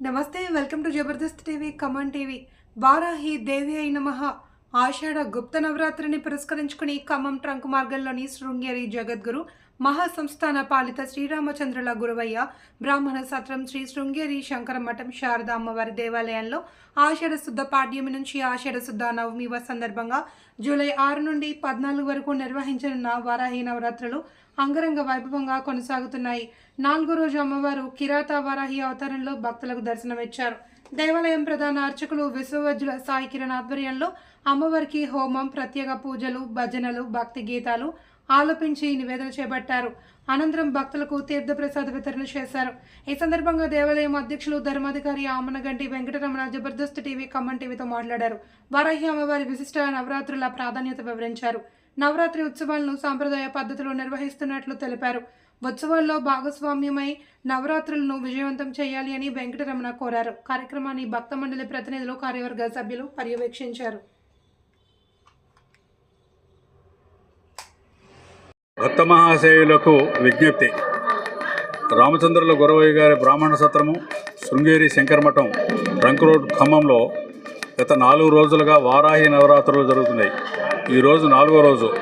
నమస్తే welcome to Jabardasth TV common TV. Varahi Devi అయి నమః. ఆషాఢ గుప్త నవరాత్రిని పురస్కరించుకుని ఖమ్మం ట్రంక్ మార్గంలోని శృంగేరి జగద్గురు మహాసంస్థాన పాలిత శ్రీరామచంద్రుల గురువయ్య బ్రాహ్మణ సత్రం శ్రీ శృంగేరి శంకర మఠం శారదా అమ్మవారి దేవాలయంలో ఆషాఢ శుద్ధ పాడ్యమి నుంచి ఆషాఢ శుద్ధ నవమి సందర్భంగా జూలై ఆరు నుండి పద్నాలుగు వరకు నిర్వహించనున్న వారాహి నవరాత్రులు అంగరంగ వైభవంగా కొనసాగుతున్నాయి. నాలుగో రోజు అమ్మవారు కిరాతావారాహి అవతారంలో భక్తులకు దర్శనమిచ్చారు. దేవాలయం ప్రధాన అర్చకులు విశ్వవజ్జుల సాయి కిరణ్ ఆధ్వర్యంలో అమ్మవారికి హోమం ప్రత్యేక పూజలు భజనలు భక్తి గీతాలు ఆలోపించి నివేదన చేపట్టారు. అనంతరం భక్తులకు తీర్థప్రసాద వితరణ చేశారు. ఈ సందర్భంగా దేవాలయం అధ్యక్షులు ధర్మాధికారి ఆమనగంటి వెంకటరమణ జబర్దస్త్ టీవీ ఖమ్మం టీవీతో మాట్లాడారు. వారాహి అమ్మవారి విశిష్ట నవరాత్రుల ప్రాధాన్యత వివరించారు. నవరాత్రి ఉత్సవాలను సాంప్రదాయ పద్ధతిలో నిర్వహిస్తున్నట్లు తెలిపారు. ఉత్సవాల్లో భాగస్వామ్యమై నవరాత్రులను విజయవంతం చేయాలి అని వెంకటరమణ కోరారు. కార్యక్రమాన్ని భక్త మండలి ప్రతినిధులు కార్యవర్గ సభ్యులు పర్యవేక్షించారు. భక్త మహాశయులకు విజ్ఞప్తి. రామచంద్రుల గురవయ్య గారి బ్రాహ్మణ సత్రము శృంగేరి శంకరమఠం రంక్ రోడ్ ఖమ్మంలో గత నాలుగు రోజులుగా వారాహి నవరాత్రులు జరుగుతున్నాయి. ఈరోజు నాలుగో రోజు.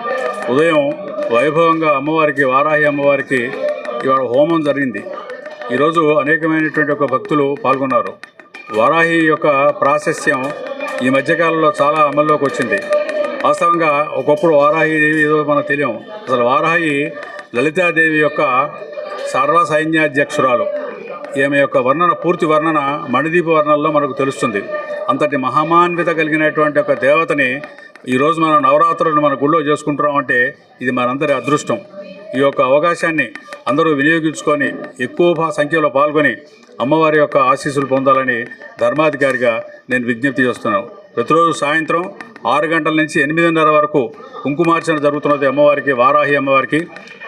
ఉదయం వైభవంగా అమ్మవారికి వారాహి అమ్మవారికి ఇవాళ హోమం జరిగింది. ఈరోజు అనేకమైనటువంటి ఒక భక్తులు పాల్గొన్నారు. వారాహి యొక్క ప్రాశస్యం ఈ మధ్యకాలంలో చాలా అమల్లోకి వచ్చింది. వాస్తవంగా ఒకప్పుడు వారాహి దేవి ఏదో మనకు తెలియం అసలు వారాహి లలితాదేవి యొక్క సర్వ సైన్యాధ్యక్షురాలు. ఈమె యొక్క వర్ణన పూర్తి వర్ణన మణిదీప వర్ణనలో మనకు తెలుస్తుంది. అంతటి మహామాన్విత కలిగినటువంటి ఒక దేవతని ఈరోజు మనం నవరాత్రులను మన గుళ్ళో చేసుకుంటున్నామంటే ఇది మనందరి అదృష్టం. ఈ యొక్క అవకాశాన్ని అందరూ వినియోగించుకొని ఎక్కువ సంఖ్యలో పాల్గొని అమ్మవారి యొక్క ఆశీస్సులు పొందాలని ధర్మాధికారిగా నేను విజ్ఞప్తి చేస్తున్నాను. ప్రతిరోజు సాయంత్రం ఆరు గంటల నుంచి ఎనిమిదిన్నర వరకు కుంకుమార్చన జరుగుతున్నది అమ్మవారికి వారాహి అమ్మవారికి.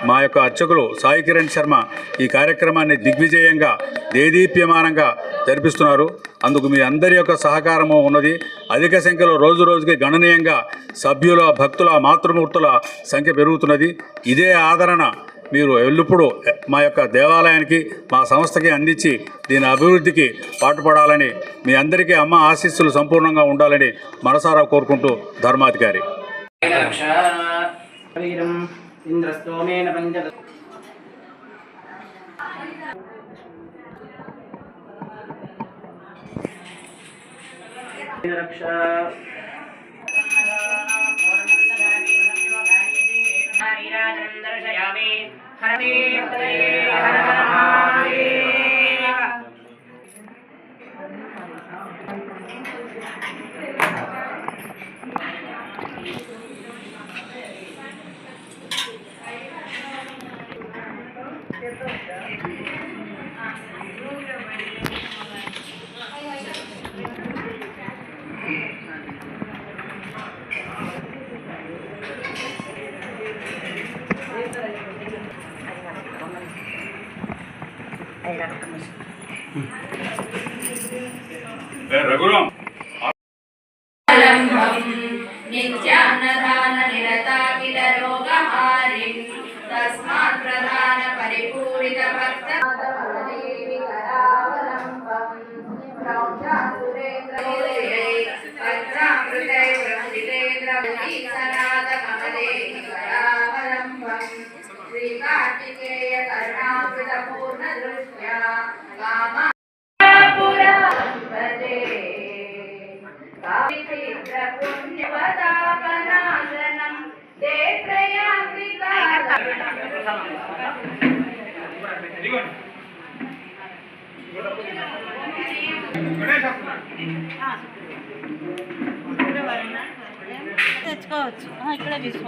మా యొక్క అర్చకులు సాయి కిరణ్ శర్మ ఈ కార్యక్రమాన్ని దిగ్విజయంగా దేదీప్యమానంగా జరిపిస్తున్నారు. అందుకు మీ అందరి యొక్క సహకారము ఉన్నది. అధిక సంఖ్యలో రోజు రోజుకి గణనీయంగా సభ్యుల భక్తుల మాతృమూర్తుల సంఖ్య పెరుగుతున్నది. ఇదే ఆదరణ మీరు ఎల్లప్పుడూ మా యొక్క దేవాలయానికి మా సంస్థకి అందించి దీని అభివృద్ధికి పాటుపడాలని మీ అందరికీ అమ్మ ఆశీస్సులు సంపూర్ణంగా ఉండాలని మనసారా కోరుకుంటూ ధర్మాధికారి. రక్ష हरे हरे हा రఘురాం నిత్యాన్నదాన నిరతా కిల రోగహారిం తస్మాత్ ప్రధాన పరిపూరిత భక్త తెచ్చుకోవచ్చు ఇక్కడ ఇక్కడే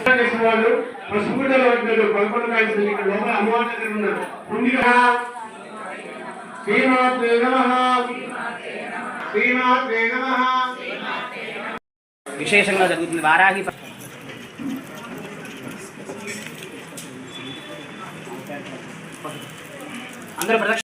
స్వధర్మ చేసిన వాళ్ళు పసుపు గుడ్డలు పట్టినారు పదకొండు కాయలు ఇక్కడ లోపల అమ్మవారి దగ్గర ఉన్నారు. ముందుగా శ్రీమాత్రే నమ. శ్రీమాత్రే నమ. విశేషంగా జరుగుతుంది. వారాహి అందరూ ప్రదక్షిణ